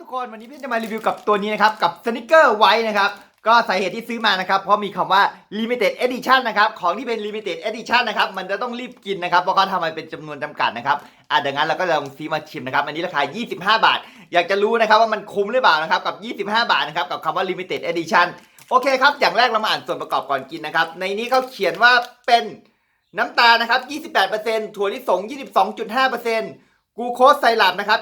ทุกคนวันนี้พี่จะมารีวิวกับตัวนี้นะครับ กับสนิเกอร์ไว้นะครับก็สาเหตุที่ซื้อมานะครับเพราะมีคำว่า limited edition นะครับของที่เป็น limited edition นะครับมันจะต้องรีบกินนะครับเพราะเขาทำมาเป็นจำนวนจำกัดนะครับอะดังนั้นเราก็ลองซื้อมาชิมนะครับอันนี้ราคา 25 บาท อยากจะรู้นะครับว่ามันคุ้มหรือเปล่านะครับกับ 25 บาทนะครับกับคำว่า limited edition โอเคครับอย่างแรกเรามาอ่านส่วนประกอบก่อนกินนะครับในนี้เขาเขียนว่าเป็นน้ำตาลนะครับ 28%ถั่วลิสง 22.5%กูโคสไซรัปนะครับ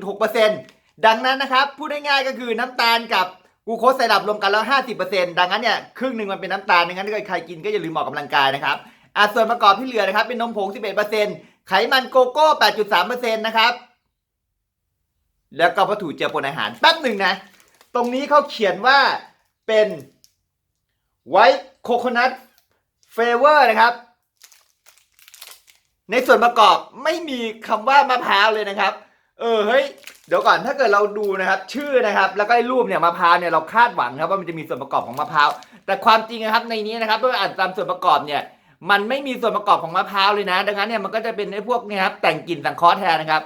21.6% ดังนั้นนะครับพูดง่ายๆก็คือน้ำตาลกับกูโคสไซรัปรวมกันแล้ว 50%ดังนั้นเนี่ยครึ่งหนึ่งมันเป็นน้ำตาลดังนั้นถ้าใครกินก็อย่าลืมออกกำลังกายนะครับอะส่วนประกอบที่เหลือนะครับ เป็นนมผง 11%ไขมันโกโก้ 8.3%นะครับแล้วก็วัตถุเจือปนอาหารแป๊บหนึ่งนะ ตรงนี้เขาเขียนว่าเป็นไวท์โคโคนัทเฟเวอร์นะครับ ในส่วนประกอบไม่มีคำว่ามะพร้าวเลยนะครับ เออเฮ้ยเดี๋ยวก่อนถ้าเกิดเราดูนะครับ ชื่อนะครับ แล้วก็ไอ้รูปเนี่ยมะพร้าวเนี่ยเราคาดหวังนะครับว่ามันจะมีส่วนประกอบของมะพร้าวแต่ความจริงนะครับในนี้นะครับด้วยอ่านตามส่วนประกอบเนี่ย มันไม่มีส่วนประกอบของมะพร้าวเลยนะ ดังนั้นเนี่ยมันก็จะเป็นไอ้พวกเนี่ยครับแต่งกลิ่นสังเคราะห์แทนนะครับ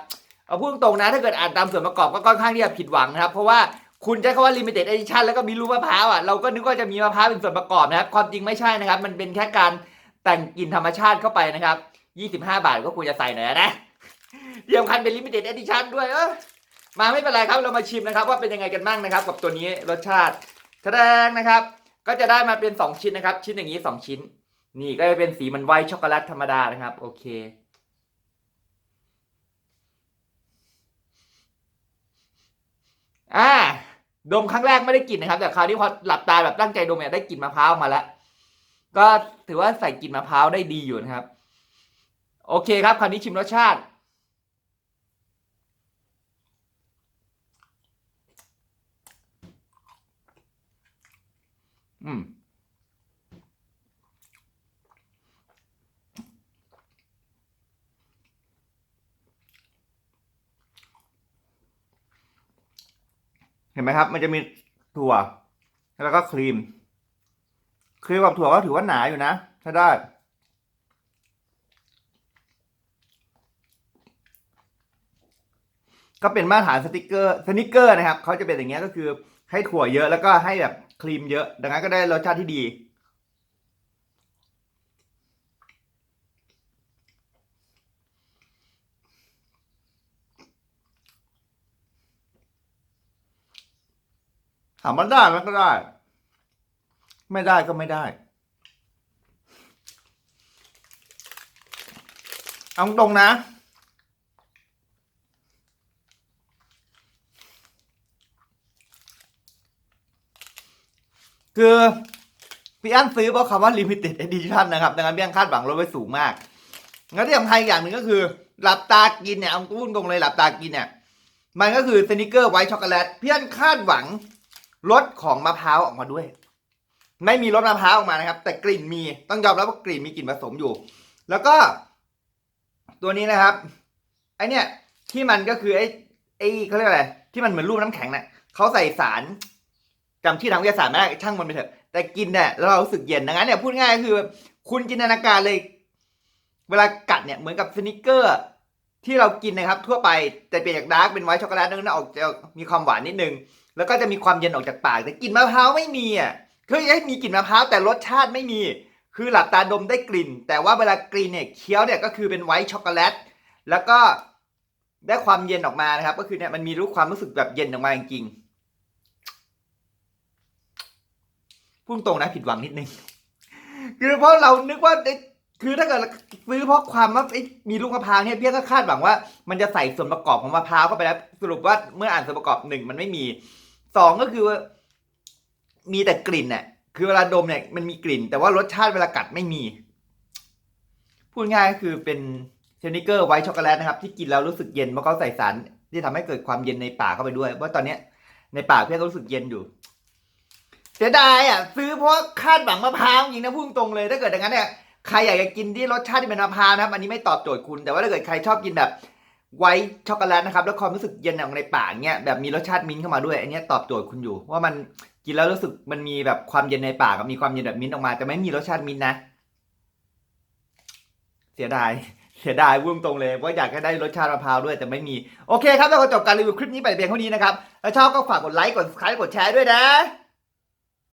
เอาพูดตรงๆนะถ้าเกิดอ่านตามส่วนประกอบก็ค่อนข้างที่จะผิดหวังนะครับ เพราะว่าคุณใช้คำว่า limited edition แล้วก็มีรูปมะพร้าวอะเราก็นึกว่าจะมีมะพร้าวเป็นส่วนประกอบนะครับความจริงไม่ใช่นะครับ มันเป็นแค่การแต่งกลิ่นธรรมชาติเข้าไปนะครับ 25 บาทก็ควรจะใส่หน่อยนะ ที่สำคัญเป็น limited edition ด้วยเออมาไม่เป็นไรครับเรามาชิมนะครับ ว่าเป็นยังไงกันบ้างนะครับ กับตัวนี้รสชาติแสดงนะครับ ก็จะได้มาเป็น 2 ชิ้นนะครับ ชิ้นอย่างนี้ 2 ชิ้น นี่ก็จะเป็นสีมันไวช็อกโกแลตธรรมดานะครับ โอเคอ่าดมครั้งแรกไม่ได้กลิ่นนะครับ แต่คราวนี้พอหลับตาแบบตั้งใจดมเนี่ยได้กลิ่นมะพร้าวมาแล้วก็ถือว่าใส่กลิ่นมะพร้าวได้ดีอยู่นะครับ โอเคครับ คราวนี้ชิมรสชาติ อืมเห็นไหมครับ มันจะมีถั่ว แล้วก็ครีม ครีมกับถั่วก็ถือว่าหนาอยู่นะ ถ้าได้ ก็เป็นมาตรฐานสติกเกอร์สนิกเกอร์นะครับ เขาจะเป็นอย่างเงี้ยก็คือ ให้ถั่วเยอะแล้วก็ให้แบบครีมเยอะ ดังนั้นก็ได้รสชาติที่ดี ถามว่าได้ไหมก็ได้ ไม่ได้ก็ไม่ได้ เอาตรงนะ คือพี่อั้นซื้อเพราะคำว่า limited edition นะครับดังนั้นพี่อั้นคาดหวังรถไว้สูงมากงั้นที่สำคัญอีกอย่างหนึ่งก็คือ หลับตากินเนี่ยเอาพูดตรงเลยหลับตากินเนี่ยมันก็คือสนิเกอร์ไวท์ช็อกโกแลตพี่อั้นคาดหวังรสของมะพร้าวออกมาด้วย ไม่มีรสมะพร้าวออกมานะครับ แต่กลิ่นมีต้องยอมรับว่ากลิ่นมีกลิ่นผสมอยู่ แล้วก็ ตัวนี้นะครับไอเนี่ยที่มันก็คือไอไอเขาเรียกอะไรที่มันเหมือนรูปน้ำแข็งเนี่ยเขาใส่สาร จำที่ทางวิทยาศาสตร์ไม่ได้ช่างมันไปเถอะ แต่กินเนี่ยแล้วเรารู้สึกเย็นดังนั้นเนี่ยพูดง่ายคือ คุณจินตนาการเลย เวลากัดเนี่ยเหมือนกับสนิเกอร์ที่เรากินนะครับ ทั่วไปแต่เปลี่ยนจากดาร์กเป็นไวท์ช็อกโกแลตนั้นออกจะมีความหวานนิดนึง แล้วก็จะมีความเย็นออกจากปากแต่กลิ่นมะพร้าวไม่มีอะคือให้มีกลิ่นมะพร้าวแต่รสชาติไม่มี คือหลับตาดมได้กลิ่น แต่ว่าเวลากลิ่นเนี่ยเคี้ยวเนี่ยก็คือเป็นไวท์ช็อกโกแลตแล้วก็ได้ความเย็นออกมานะครับ ก็คือเนี่ยมันมีรู้ความรู้สึกแบบเย็นออกมาจริงๆ พุ่งตรงนะผิดหวังนิดนึง คือเพราะเรานึกว่าคือถ้าเกิดซื้อเพราะความว่ามีลูกมะพร้าวเนี่ยเพี่ก็คาดหวังว่ามันจะใส่ส่วนประกอบของมะพร้าวเข้าไปแล้วสรุปว่าเมื่ออ่านส่วนประกอบหนึ่งมันไม่มีสองก็คือว่ามีแต่กลิ่นเนี่ยคือเวลาดมเนี่ยมันมีกลิ่น แต่ว่ารสชาติเวลากัดไม่มี พูดง่ายก็คือเป็นเชนิเกอร์ไวท์ช็อกโกแลตนะครับ ที่กินแล้วรู้สึกเย็นเพราะเขาใส่สารที่ทำให้เกิดความเย็นในปากเข้าไปด้วย ว่าตอนเนี้ยในปากพี่ก็รู้สึกเย็นอยู่ เสียดายอะซื้อเพราะคาดหวังมะพร้าวจริงนะพูดตรงเลย ถ้าเกิดอย่างนั้นเนี่ยใครอยากจะกินที่รสชาติที่เป็นมะพร้าวนะครับ อันนี้ไม่ตอบโจทย์คุณแต่ว่าถ้าเกิดใครชอบกินแบบไวท์ช็อกโกแลตนะครับแล้วความรู้สึกเย็นออกในปากเนี่ยแบบมีรสชาติมิ้นท์เข้ามาด้วย อันนี้ตอบโจทย์คุณอยู่ว่ามันกินแล้วรู้สึกมันมีแบบความเย็นในปากกับมีความเย็นแบบมิ้นท์ออกมาแต่ไม่มีรสชาติมิ้นท์นะ เสียดายเสียดายวุ่งตรงเลยว่าอยากให้ได้รสชาติมะพร้าวด้วยแต่ไม่มีโอเคครับเราก็จบการรีวิวคลิปนี้ไปเพียงเท่านี้นะครับถ้าชอบก็ฝากกดไลค์กด subscribe กดแชร์ด้วยนะ